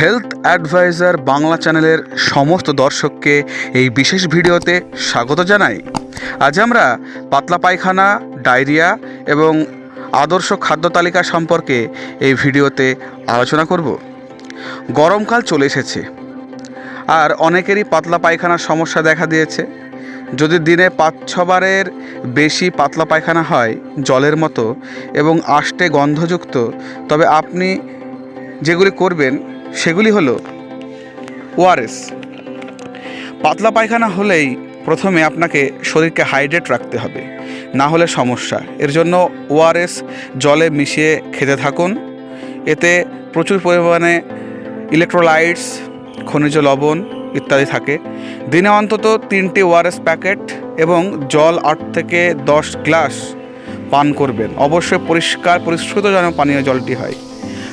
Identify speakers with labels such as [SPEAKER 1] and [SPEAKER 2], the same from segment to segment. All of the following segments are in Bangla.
[SPEAKER 1] হেলথ অ্যাডভাইজার বাংলা চ্যানেলের সমস্ত দর্শককে এই বিশেষ ভিডিওতে স্বাগত জানাই। আজ আমরা পাতলা পায়খানা, ডায়রিয়া এবং আদর্শ খাদ্য তালিকা সম্পর্কে এই ভিডিওতে আলোচনা করব। গরমকাল চলে এসেছে। আর অনেকেরই পাতলা পায়খানার সমস্যা দেখা দিয়েছে। যদি দিনে পাঁচ ছবারের বেশি পাতলা পায়খানা হয় জলের মতো এবং আষ্টে গন্ধযুক্ত, তবে আপনি যেগুলি করবেন সেগুলি হলো ওআরএস পাতলা পায়খানা হলেই প্রথমে আপনাকে শরীরকে হাইড্রেট রাখতে হবে, না হলে সমস্যা। এর জন্য ওআরএস জলে মিশিয়ে খেতে থাকুন। এতে প্রচুর পরিমাণে ইলেকট্রোলাইটস খনিজ লবণ ইত্যাদি থাকে। দিনে অন্তত তিনটি ওআরএস প্যাকেট এবং জল আট থেকে দশ গ্লাস পান করবেন। অবশ্যই পরিষ্কার পরিশ্রুত যেন পানীয় জলটি হয়।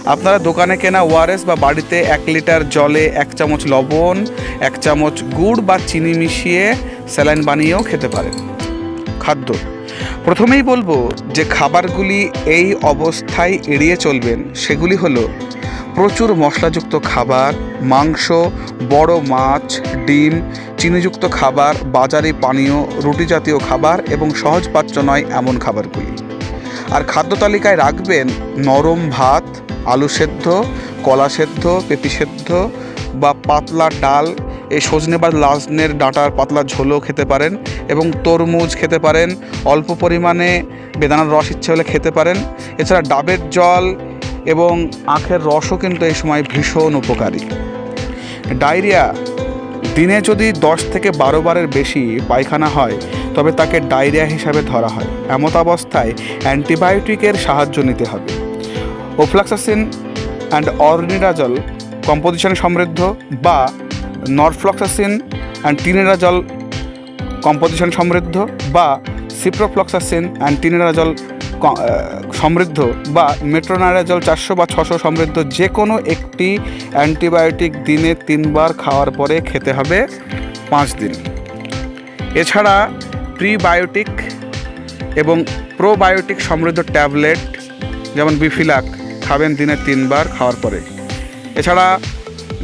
[SPEAKER 1] আপনারা দোকানে কেনা ওআরএস বা বাড়িতে এক লিটার জলে এক চামচ লবণ, এক চামচ গুড় বা চিনি মিশিয়ে স্যালাইন বানিয়েও খেতে পারেন। খাদ্য। প্রথমেই বলব যে খাবারগুলি এই অবস্থায় এড়িয়ে চলবেন সেগুলি হলো প্রচুর মশলাযুক্ত খাবার, মাংস, বড় মাছ, ডিম, চিনিযুক্ত খাবার, বাজারি পানীয় রুটি জাতীয় খাবার এবং সহজপাচ্য নয় এমন খাবারগুলি। আর খাদ্য তালিকায় রাখবেন নরম ভাত আলু সেদ্ধ, কলা সেদ্ধ, পেঁপি সেদ্ধ বা পাতলা ডাল, এই সজনে বা লাজনের ডাঁটার পাতলা ঝোলও খেতে পারেন এবং তরমুজ খেতে পারেন। অল্প পরিমাণে বেদানার রস ইচ্ছে হলে খেতে পারেন। এছাড়া ডাবের জল এবং আখের রসও কিন্তু এই সময় ভীষণ উপকারী। ডায়রিয়া দিনে যদি দশ থেকে বারো বারের বেশি পায়খানা হয়, তবে তাকে ডায়রিয়া হিসাবে ধরা হয়। এমতাবস্থায় অ্যান্টিবায়োটিকের সাহায্য নিতে হবে। ওফ্লাক্সাসিন অ্যান্ড অর্নিরাজল কম্পোজিশন সমৃদ্ধ বা নরফ্লক্সাসিন অ্যান্ড টিনেরাজল কম্পোজিশন সমৃদ্ধ বা সিপ্রোফ্লক্সাসিন অ্যান্ড টিনেরাজল সমৃদ্ধ বা মেট্রোনারাজল চারশো বা ছশো সমৃদ্ধ যে কোনো একটি অ্যান্টিবায়োটিক দিনে তিনবার খাওয়ার পরে খেতে হবে পাঁচ দিন। এছাড়া প্রিবায়োটিক এবং প্রোবায়োটিক সমৃদ্ধ ট্যাবলেট যেমন বিফিলাক খাবেন দিনে তিনবার খাওয়ার পরে। এছাড়া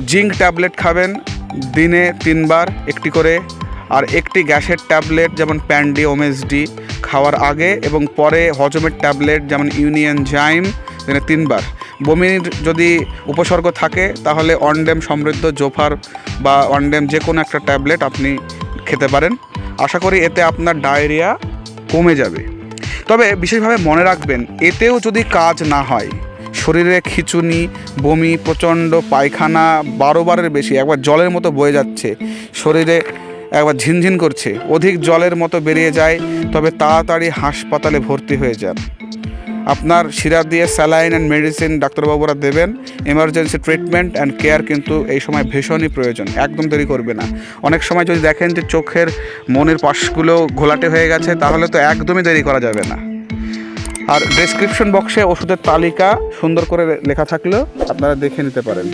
[SPEAKER 1] জিঙ্ক ট্যাবলেট খাবেন দিনে তিনবার একটি করে। আর একটি গ্যাসের ট্যাবলেট যেমন প্যান্ডি ওমেসডি খাওয়ার আগে এবং পরে হজমের ট্যাবলেট যেমন ইউনিয়ন জাইম দিনে তিনবার। বমির যদি উপসর্গ থাকে তাহলে অনডেম সমৃদ্ধ জোফার বা অনডেম যে কোনো একটা ট্যাবলেট আপনি খেতে পারেন। আশা করি এতে আপনার ডায়রিয়া কমে যাবে। তবে বিশেষভাবে মনে রাখবেন, এতেও যদি কাজ না হয় শরীরে খিচুনি, বমি, প্রচণ্ড পায়খানা বারো বারের বেশি, একবার জলের মতো বয়ে যাচ্ছে, শরীরে একবার ঝিনঝিন করছে, অধিক জলের মতো বেরিয়ে যায়, তবে তাড়াতাড়ি হাসপাতালে ভর্তি হয়ে যান। আপনার শিরা দিয়ে স্যালাইন অ্যান্ড মেডিসিন ডাক্তারবাবুরা দেবেন এমার্জেন্সি ট্রিটমেন্ট অ্যান্ড কেয়ার কিন্তু এই সময় ভীষণই প্রয়োজন, একদম দেরি করবে না। অনেক সময় যদি দেখেন যে চোখের মনের পাশগুলো ঘোলাটে হয়ে গেছে, তাহলে তো একদমই দেরি করা যাবে না। আর ডেসক্রিপশন বক্সে ওষুধের তালিকা সুন্দর করে লেখা থাকলেও আপনারা দেখে নিতে পারেন।